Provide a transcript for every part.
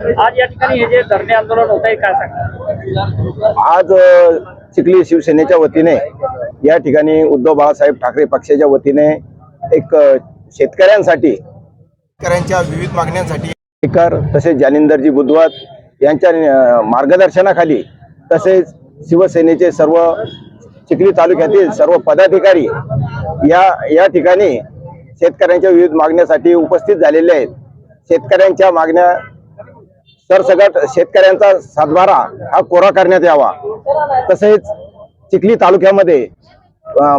आज या ठिकाणी हे जे धरणे आंदोलन होत आहे काय सांगा आज चिखली शिवसेनेच्या वतीने या ठिकाणी उद्धव बाळासाहेब ठाकरे पक्षाच्या वतीने एक शेतकऱ्यांसाठी शेतकऱ्यांच्या विविध मागण्यांसाठी स्पीकर तसेच जालिंदरजी बुधवार यांच्या मार्गदर्शनाखाली तसेच शिवसेनेचे सर्व चिखली तालुक्यातील सर्व पदाधिकारी या या ठिकाणी शेतकऱ्यांच्या विविध मागण्यासाठी उपस्थित झालेले आहेत. शेतकऱ्यांच्या मागण्या सरसगट शेतकऱ्यांचा सातबारा हा कोरा करण्यात यावा. तसेच चिखली तालुक्यामध्ये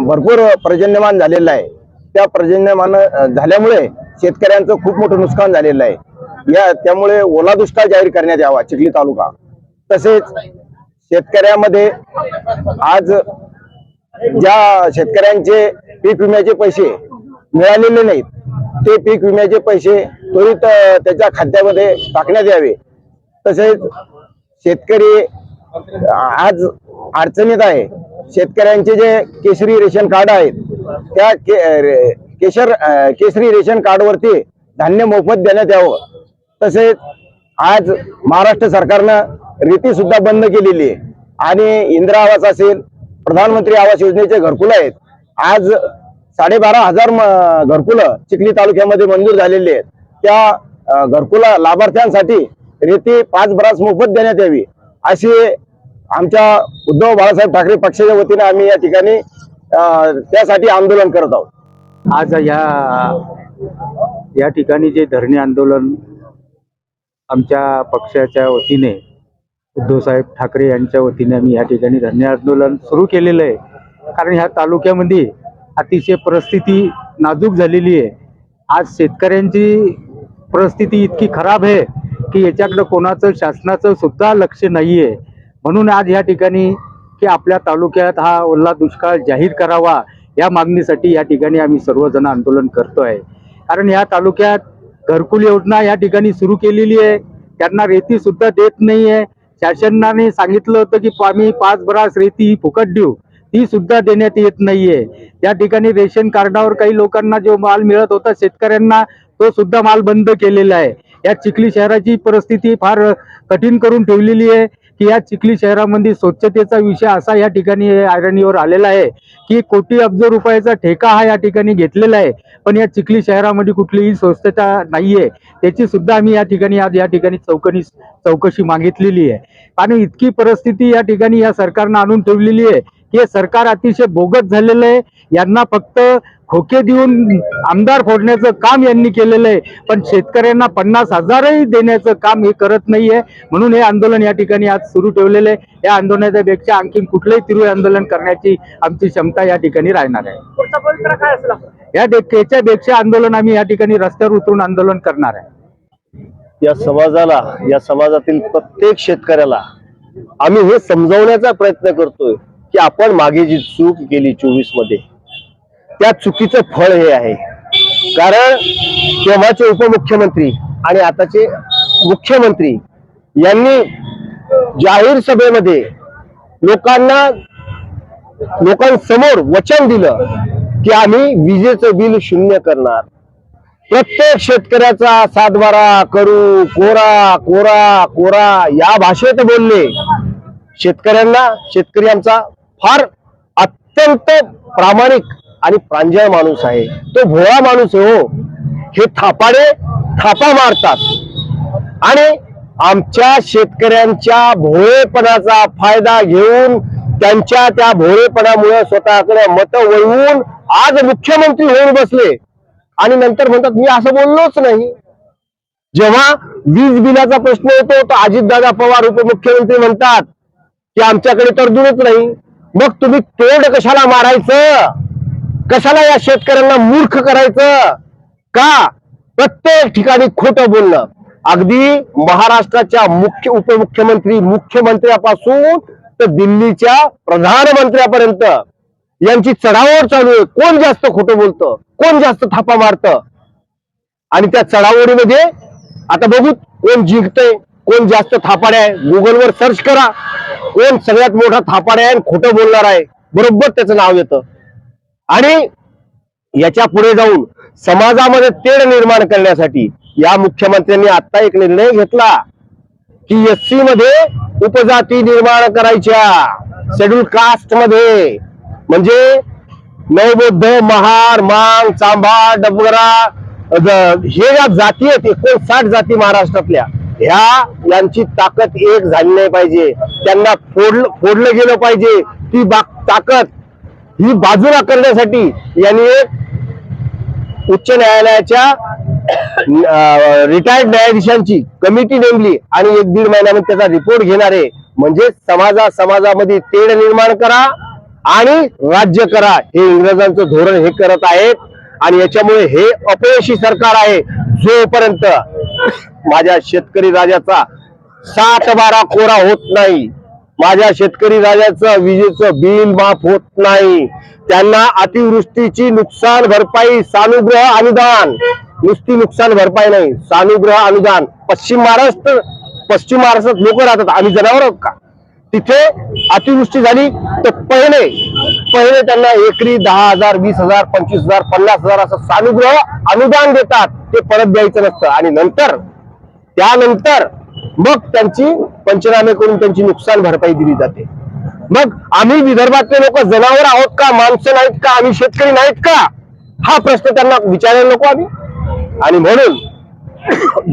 भरपूर पर्जन्यमान झालेलं आहे. त्या पर्जन्यमान झाल्यामुळे शेतकऱ्यांचं खूप मोठं नुकसान झालेलं आहे. या त्यामुळे ओला दुष्काळ जाहीर करण्यात यावा चिखली तालुका. तसेच शेतकऱ्यामध्ये आज ज्या शेतकऱ्यांचे पीक विम्याचे पैसे मिळालेले नाहीत ते पीक विम्याचे पैसे त्वरित त्याच्या खात्यामध्ये टाकण्यात यावे. तसेच शेतकरी आज अडचणीत आहे. शेतकऱ्यांचे जे केशरी रेशन कार्ड आहेत त्या के- रे- केशर केशरी केसरी रेशन कार्डवरती धान्य मोफत देण्यात यावं. तसेच आज महाराष्ट्र सरकारनं रेती सुद्धा बंद केलेली आहे. आणि इंदिरा आवास असेल प्रधानमंत्री आवास योजनेचे घरकुल आहेत. आज साडेबारा हजार म- घरकुलं चिखली तालुक्यामध्ये मंजूर झालेली आहेत. त्या घरकुला लाभार्थ्यांसाठी रेती पाच बरास मोफत देण्यात यावी अशी आमच्या उद्धव बाळासाहेब ठाकरे पक्षाच्या वतीने आम्ही या ठिकाणी त्यासाठी आंदोलन करत आहोत. आज या या ठिकाणी जे धरणे आंदोलन आमच्या पक्षाच्या वतीने उद्धवसाहेब ठाकरे यांच्या वतीने आम्ही या ठिकाणी धरणे आंदोलन सुरू केलेलं आहे. कारण ह्या तालुक्यामध्ये अतिशय परिस्थिती नाजूक झालेली आहे. आज शेतकऱ्यांची परिस्थिती इतकी खराब आहे. की याच्याकडं कोणाचं शासनाचं सुद्धा लक्ष नाही आहे म्हणून आज या ठिकाणी की आपल्या तालुक्यात हा ओला दुष्काळ जाहीर करावा या मागणीसाठी या ठिकाणी आम्ही सर्वजण आंदोलन करतो आहे कारण या तालुक्यात घरकुल योजना या ठिकाणी सुरू केलेली आहे. त्यांना रेती सुद्धा देत नाही आहे शासनाने सांगितलं होतं की आम्ही पाच बरास रेती फुकट देऊ. ती सुद्धा देण्यात येत नाहीये. या ठिकाणी रेशन कार्डावर काही लोकांना जो माल मिळत होता शेतकऱ्यांना तो सुद्धा माल बंद केलेला आहे. या चिखली शहराची परिस्थिती फार कठीण करून ठेवलेली आहे की या चिखली शहरामध्ये स्वच्छतेचा विषय असा या ठिकाणी आयरणीवर आलेला आहे की कोटी अब्ज रुपयाचा ठेका हा या ठिकाणी घेतलेला आहे. पण या चिखली शहरामध्ये कुठलीही स्वच्छता नाहीये. त्याची सुद्धा आम्ही या ठिकाणी आज या ठिकाणी चौकणी चौकशी मागितलेली आहे. आणि इतकी परिस्थिती या ठिकाणी या सरकारनं आणून ठेवलेली आहे हे सरकार अतिशय बोगस झालेलं आहे. यांना फक्त खोके देऊन आमदार फोडण्याचं काम यांनी केलेलं आहे. पण शेतकऱ्यांना पन्नास हजारही देण्याचं काम हे करत नाहीये. म्हणून हे आंदोलन या ठिकाणी आज सुरू ठेवलेलं आहे. या आंदोलनाच्या पेक्षा आणखी कुठलंही तीव्र आंदोलन करण्याची आमची क्षमता या ठिकाणी राहणार आहे? या पेक्षा आंदोलन आम्ही या ठिकाणी रस्त्यावर उतरून आंदोलन करणार आहे. या समाजाला या समाजातील प्रत्येक शेतकऱ्याला आम्ही हे समजावण्याचा प्रयत्न करतोय. की आपण मागे जी चूक केली चोवीसमध्ये त्या चुकीचं फळ हे आहे. कारण तेव्हाचे उपमुख्यमंत्री आणि आताचे मुख्यमंत्री यांनी जाहीर सभेमध्ये लोकांना लोकांसमोर वचन दिलं की आम्ही विजेचं बिल शून्य करणार. प्रत्येक शेतकऱ्याचा सातबारा करू कोरा कोरा कोरा या भाषेत बोलले. शेतकऱ्यांना शेतकरी आमचा फार अत्यंत प्रामाणिक आणि प्रांजळ माणूस आहे. तो भोळा माणूस आहे हो. हे थापाडे थापा मारतात. आणि आमच्या शेतकऱ्यांच्या भोळेपणाचा फायदा घेऊन त्यांच्या त्या भोळेपणामुळे स्वतःकडे मत वळवून आज मुख्यमंत्री होऊन बसले. आणि नंतर म्हणतात मी असं बोललोच नाही. जेव्हा वीज बिलाचा प्रश्न येतो तर अजितदादा पवार उपमुख्यमंत्री म्हणतात की आमच्याकडे तरतूदच नाही. मग तुम्ही तोंड कशाला मारायचं? कशाला या शेतकऱ्यांना मूर्ख करायचं? का? प्रत्येक ठिकाणी खोटं बोलणं. अगदी महाराष्ट्राच्या मुख्य उपमुख्यमंत्री मुख्यमंत्र्यापासून तर दिल्लीच्या प्रधानमंत्र्यापर्यंत यांची चढाओढ चालू आहे. कोण जास्त खोटं बोलतं? कोण जास्त थापा मारतं? आणि त्या चढावडीमध्ये आता बघू कोण जिंकतंय कोण जास्त थापाडे आहे गुगलवर सर्च करा. कोण सगळ्यात मोठा थापाडे आहे आणि खोटं बोलणार आहे. बरोबर त्याचं नाव येतं. आणि याच्यापुढे जाऊन समाजामध्ये तेढ निर्माण करण्यासाठी या मुख्यमंत्र्यांनी आता एक निर्णय घेतला की एस सी मध्ये उपजाती निर्माण करायच्या. शेड्यूल कास्टमध्ये. म्हणजे नवबौद्ध महार मांग चांभा डबगरा हे ज्या जाती आहेत एकोणसाठ जाती महाराष्ट्रातल्या ह्या यांची ताकद एक झाली नाही पाहिजे. त्यांना फोडलं फोडलं गेलं पाहिजे. ती ताकद ही बाजूला करण्यासाठी यांनी एक उच्च न्यायालयाच्या रिटायर्ड न्यायाधीशांची कमिटी नेमली आणि एक दीड महिन्यामध्ये त्याचा रिपोर्ट घेणार आहे. म्हणजे समाजा समाजामध्ये तेढ निर्माण करा आणि राज्य करा. हे इंग्रजांचं धोरण हे करत आहेत आणि याच्यामुळे हे अपयशी सरकार आहे जोपर्यंत. माझ्या शेतकरी राजाचा सात बारा कोरा होत नाही. माझ्या शेतकरी राजाचं विजेचं बिल माफ होत नाही. त्यांना अतिवृष्टीची नुकसान भरपाई सानुग्रह अनुदान. नुसती नुकसान भरपाई नाही सानुग्रह अनुदान. पश्चिम महाराष्ट्र पश्चिम महाराष्ट्रात लोक राहतात. आम्ही जनावर आहोत का? तिथे अतिवृष्टी झाली. तर पहिले पहिले त्यांना एकरी दहा हजार वीस हजार पंचवीस हजार पन्नास हजार असं सानुग्रह अनुदान देतात. ते परत द्यायचं नसतं. आणि नंतर त्यानंतर मग त्यांची पंचनामे करून त्यांची नुकसान भरपाई दिली जाते. मग आम्ही विदर्भातले लोक जनावर आहोत का? माणसं नाहीत का? आम्ही शेतकरी नाहीत का? हा प्रश्न त्यांना विचारायला नको आम्ही. आणि म्हणून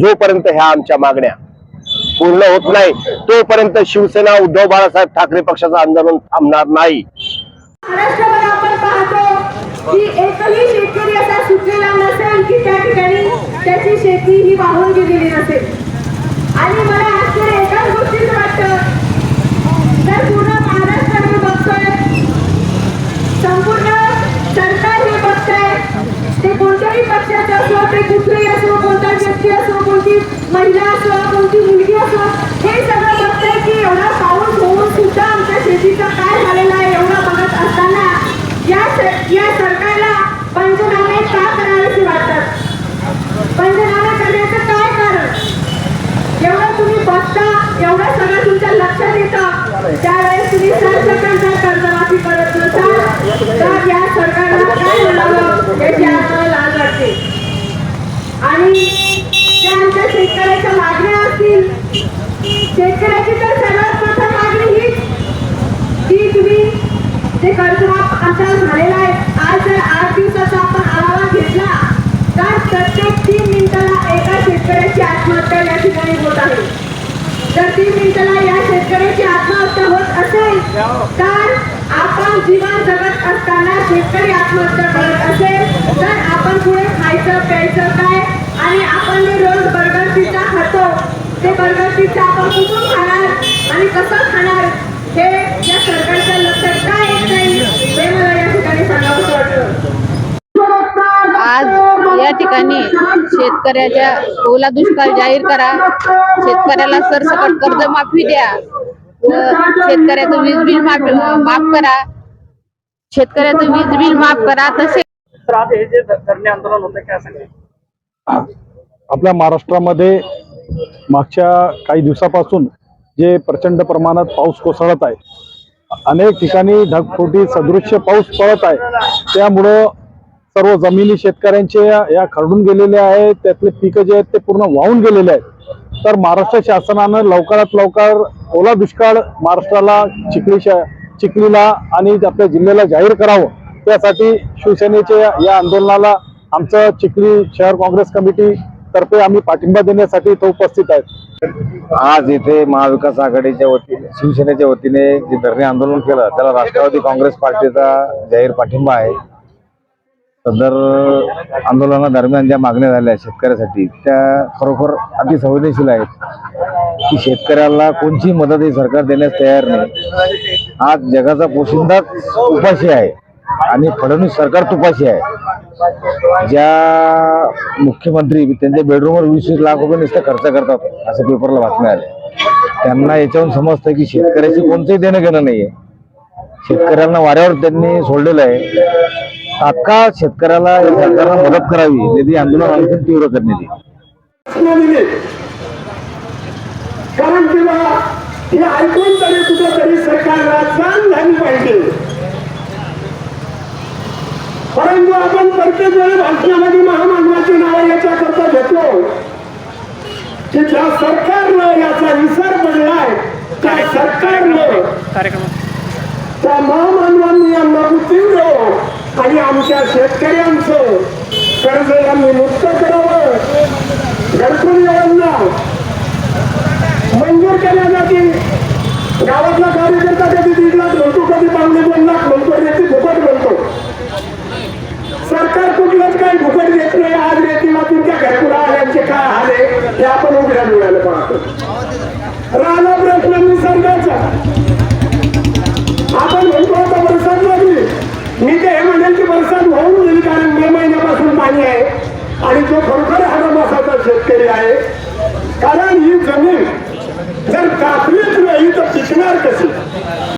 जोपर्यंत ह्या आमच्या मागण्या पूर्ण होत नाही. तोपर्यंत शिवसेना उद्धव बाळासाहेब ठाकरे पक्षाचं आंदोलन थांबणार नाही. आपण पाहतो की एकही शेतकरी असा सुटलेला नसेल की त्या ठिकाणी त्याची शेती ही वाहून गेलेली नसेल. आणि मला आश्चर्य एका गोष्टीचं वाटतं तर पूर्ण महाराष्ट्र मी बघतोय संपूर्ण सरकार हे बघतंय ते कोणत्याही पक्षाचे असो ते कुठलेही असो कोणता व्यक्ती असो कोणती महिला असो कोणती मुलगी असो हे सगळं बघतंय की एवढा पाऊस होऊन सुद्धा आमच्या शेतीचं काय झालेलं आहे एवढं बघत असताना या स- या सरकारला पंचनामे का करावेसे वाटतात पंचनामे करण्याचं काय कारण एवढं तुम्ही बघता एवढं सगळं तुमच्या लक्षात येतं त्यावेळेस तुम्ही सरसकट जर कर्जमाफी करत नसाल तर या सरकारला काय म्हणावं याची आम्हाला लाज वाटते आणि आमच्या शेतकऱ्याच्या मागण्या असतील शेतकऱ्याची तर सर्वात प्रथम मागणी ही की तुम्ही जे कर्जमाफ आमचा झालेला आहे आज जर आठ दिवसाचा आपण आढावा घेतला तर प्रत्येक तीन मिनिटाला एका शेतकऱ्याची आत्महत्या या ठिकाणी होत आहे. जर तीन मिनिटाला या शेतकऱ्याची आत्महत्या होत असेल तर आपण जीवन जगत असताना शेतकरी आत्महत्या करत असेल तर आपण पुढे खायचं प्यायचं काय आणि आपण जे रोज बर्गर पिझ्झा खातो ते बर्गर पिझ्झा आपण कुठून खाणार आणि कसं खाणार हे या सरकारच्या लक्षात काय येत नाही हे मला या ठिकाणी सांगावं आज या ठिकाणी शेतकऱ्याच्या ओला दुष्काळ जाहीर करा. शेतकऱ्याला सरसकट कर्जमाफी द्या. व शेतकऱ्याचं वीज बिल माफ माफ करा. शेतकऱ्याचं वीज बिल माफ करा. तसे आज हे जे धरणे आंदोलन होतं काय सांगा आपल्या महाराष्ट्रामध्ये मागच्या काही दिवसापासून जे प्रचंड प्रमाणात पाऊस कोसळत आहे अनेक ठिकाणी ढगफुटी सदृश्य पाऊस पडत आहे त्यामुळं सर्व जमिनी शेतकऱ्यांचे या खरडून गेलेल्या आहेत त्यातले पिकं जे आहेत ते पूर्ण वाहून गेलेले आहेत. तर महाराष्ट्र शासनानं लवकरात लवकर ओला दुष्काळ महाराष्ट्राला चिखली चिखलीला आणि आपल्या जिल्ह्याला जाहीर करावं त्यासाठी शिवसेनेच्या या आंदोलनाला आमचं चिखली शहर काँग्रेस कमिटी तर्फे आम्ही पाठिंबा देण्यासाठी इथं उपस्थित आहेत. आज इथे महाविकास आघाडीच्या वतीने शिवसेनेच्या वतीने जे धरणे आंदोलन केलं त्याला राष्ट्रवादी काँग्रेस पार्टीचा जाहीर पाठिंबा आहे. सदर आंदोलनादरम्यान ज्या मागण्या झाल्या शेतकऱ्यासाठी त्या खरोखर अति संवेदनशील आहेत. की शेतकऱ्याला कोणची मदत ही सरकार देण्यास तयार नाही. आज जगाचा पोशिंदाच उपाशी आहे. आणि फडणवीस सरकार तुपाशी आहे. ज्या मुख्यमंत्री त्यांच्या बेडरूमवर वीस वीस लाख रुपये नुसतं खर्च करतात असं पेपरला बातम्या आल्या. त्यांना याच्यावरून समजतं की शेतकऱ्याशी कोणतंही देणं घेणं नाहीये. शेतकऱ्यांना वाऱ्यावर त्यांनी सोडलेलं आहे. तात्काळ शेतकऱ्याला या सरकारला मदत करावी निधी आंदोलन आणखी तीव्र करण्यात येईल कारण तिला हे ऐकून तरी कुठेतरी सरकारला जाण झाली पाहिजे. प्रत्येक वेळी भाषणामध्ये महामानवाची नावं याच्याकरता घेतो. ज्या सरकारनं याचा विसर पडलाय त्या सरकारनं त्या महामानवांनी यांना उतरलो आणि आमच्या शेतकऱ्यांचं कर्ज यांनी मुक्त करावं. घरकुल योजना मंजूर केल्या जातील गावातला हे आपण उघड्या डोळ्याला पाहतो राहिला प्रश्न निसर्गाचा. आपण म्हणतो आता बरसात लागली मी ते हे म्हणेल की बरसात होऊन गेली कारण मे महिन्यापासून पाणी आहे आणि जो खरोखर हवामासाचा शेतकरी आहे. कारण ही जमीन जर कापलीच नाही तर पिकणार कशी?